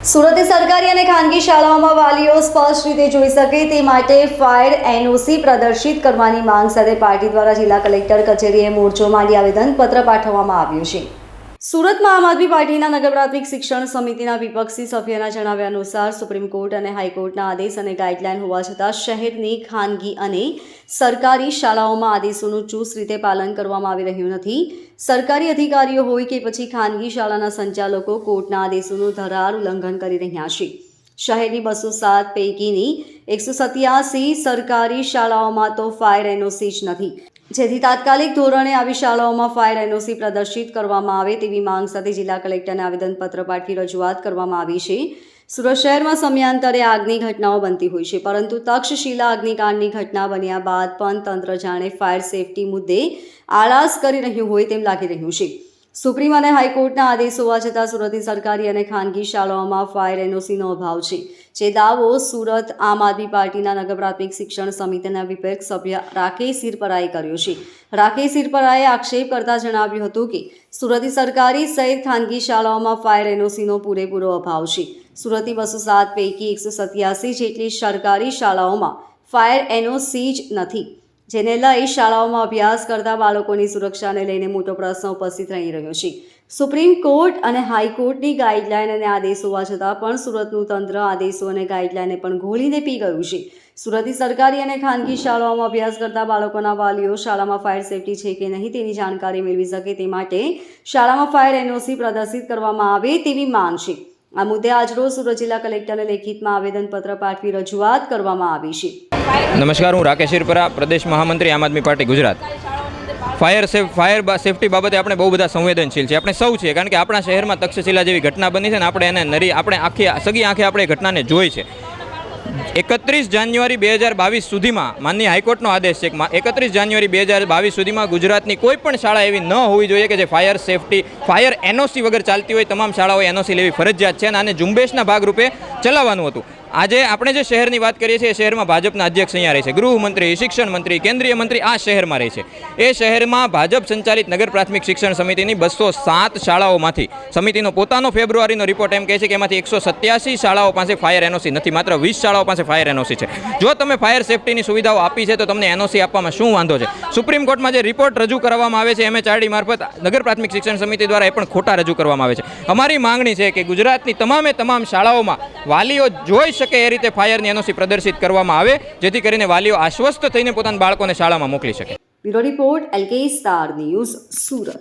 સુરતની સરકારી અને ખાનગી શાળાઓમાં વાલીઓ સ્પષ્ટ રીતે જોઈ શકે તે માટે ફાયર એનઓસી પ્રદર્શિત કરવાની માંગ સાથે પાર્ટી દ્વારા જિલ્લા કલેક્ટર કચેરીએ મોરચો માંડી આવેદનપત્ર પાઠવવામાં આવ્યું છે. સુરતમાં આમ આદમી પાર્ટીના નગર પ્રાથમિક શિક્ષણ સમિતિના વિપક્ષી સભ્યના જણાવ્યા અનુસાર સુપ્રીમ કોર્ટ અને હાઈકોર્ટના આદેશ અને ગાઈડલાઈન હોવા છતાં શહેરની ખાનગી અને સરકારી શાળાઓમાં આદેશોનું ચુસ્ત રીતે પાલન કરવામાં આવી રહ્યું નથી. સરકારી અધિકારીઓ હોય કે પછી ખાનગી શાળાના સંચાલકો કોર્ટના આદેશોનું ધરાર ઉલ્લંઘન કરી રહ્યા છે. શહેરની બસો સાત પૈકીની એકસો સત્યાસી સરકારી શાળાઓમાં તો ફાયર એનઓસી જ નથી. જેથી તાત્કાલિક ધોરણે આવી શાળાઓમાં ફાયર એનઓસી પ્રદર્શિત કરવામાં આવે તેવી માંગ સાથે જિલ્લા કલેક્ટરને આવેદનપત્ર પાઠવી રજૂઆત કરવામાં આવી છે. સુરત શહેરમાં સમયાંતરે આગની ઘટનાઓ બનતી હોય છે, પરંતુ તક્ષશિલા અગ્નિકાંડની ઘટના બન્યા બાદ પણ તંત્ર જાણે ફાયર સેફટી મુદ્દે આળાસ કરી રહ્યું હોય તેમ લાગી રહ્યું છે. સુપ્રીમ અને હાઈકોર્ટના આદેશ હોવા છતાં સુરતની સરકારી અને ખાનગી શાળાઓમાં ફાયર એનઓસીનો અભાવ છે, જે દાવો સુરત આમ આદમી પાર્ટીના નગર પ્રાથમિક શિક્ષણ સમિતિના વિપક્ષ સભ્ય રાકેશ સિરપરાએ કર્યો છે. રાકેશ સિરપરાએ આક્ષેપ કરતા જણાવ્યું હતું કે સુરતની સરકારી સહિત ખાનગી શાળાઓમાં ફાયર એનઓસીનો પૂરેપૂરો અભાવ છે. સુરતની બસો સાત પૈકી એકસો સત્યાસી જેટલી સરકારી શાળાઓમાં ફાયર એનઓસી જ નથી. જેને લઈ શાળાઓમાં અભ્યાસ કરતા બાળકોની સુરક્ષાને લઈને મોટો પ્રશ્ન ઉપસ્થિત રહી રહ્યો છે. સુપ્રીમ કોર્ટ અને હાઈકોર્ટની ગાઈડલાઈન અને આદેશ હોવા છતાં પણ સુરતનું તંત્ર આદેશો અને ગાઈડલાઈને પણ ઘોળીને પી ગયું છે. સુરતની સરકારી અને ખાનગી શાળાઓમાં અભ્યાસ કરતા બાળકોના વાલીઓ શાળામાં ફાયર સેફટી છે કે નહીં તેની જાણકારી મેળવી શકે તે માટે શાળામાં ફાયર એનઓસી પ્રદર્શિત કરવામાં આવે તેવી માંગ છે. આ મુદ્દે આજરોજ સુરત જિલ્લા કલેક્ટરને લેખિતમાં આવેદનપત્ર પાઠવી રજૂઆત કરવામાં આવી છે. નમસ્કાર, હું રાકેશ શિરપરા પ્રદેશ મહામંત્રી Aam Aadmi Party, Gujarat. Fire safe, fire safety બાબતે આપણે બહુ બધા સંવેદનશીલ છે આપણે સૌ છીએ, કારણ કે આપણા શહેરમાં તક્ષશિલા જેવી ઘટના બની છે ને આપણે એને નરી, આપણે આખી, સગી આંખે આપણે ઘટનાને જોઈ છે. એકત્રીસ જાન્યુઆરી બે હજાર બાવીસ સુધીમાં, માનની હાઈકોર્ટનો આદેશ છે એકત્રીસ જાન્યુઆરી બે હજાર બાવીસ સુધીમાં ગુજરાતની કોઈ પણ શાળા એવી ન હોવી જોઈએ કે જે ફાયર સેફટી, ફાયર એનઓસી વગર ચાલતી હોય, તમામ શાળાઓએ એનઓસી લેવી ફરજિયાત છે અને આને ઝુંબેશના ભાગરૂપે ચલાવવાનું હતું. આજે આપણે જે શહેરની વાત કરીએ છીએ, એ શહેરમાં ભાજપના અધ્યક્ષ અહીંયા રહે છે. ગૃહમંત્રી, શિક્ષણ મંત્રી, કેન્દ્રીય મંત્રી આ શહેરમાં રહે છે. એ શહેરમાં ભાજપ સંચાલિત નગર પ્રાથમિક શિક્ષણ સમિતિની બસો સાત શાળાઓમાંથી, સમિતિનો પોતાનો ફેબ્રુઆરીનો રિપોર્ટ એમ કહે છે કે એમાંથી એકસો સત્યાસી શાળાઓ પાસે ફાયર એનઓસી નથી, માત્ર વીસ શાળાઓ પાસે ફાયર એનઓસી છે. જો તમે ફાયર સેફટીની સુવિધાઓ આપી છે, તો તમને એનઓસી આપવામાં શું વાંધો છે? સુપ્રીમ કોર્ટમાં જે રિપોર્ટ રજૂ કરવામાં આવે છે, એમએચઆરડી મારફત નગર પ્રાથમિક શિક્ષણ સમિતિ દ્વારા એ પણ ખોટા રજૂ કરવામાં આવે છે. અમારી માંગણી છે કે ગુજરાતની તમામે તમામ શાળાઓમાં વાલીઓ જોઈ શકે એ રીતે ફાયરની એનઓસી પ્રદર્શિત કરવામાં આવે, જેથી કરીને વાલીઓ આશ્વસ્ત થઈને પોતાના બાળકોને શાળામાં મોકલી શકે. Report, LK star news, Surat.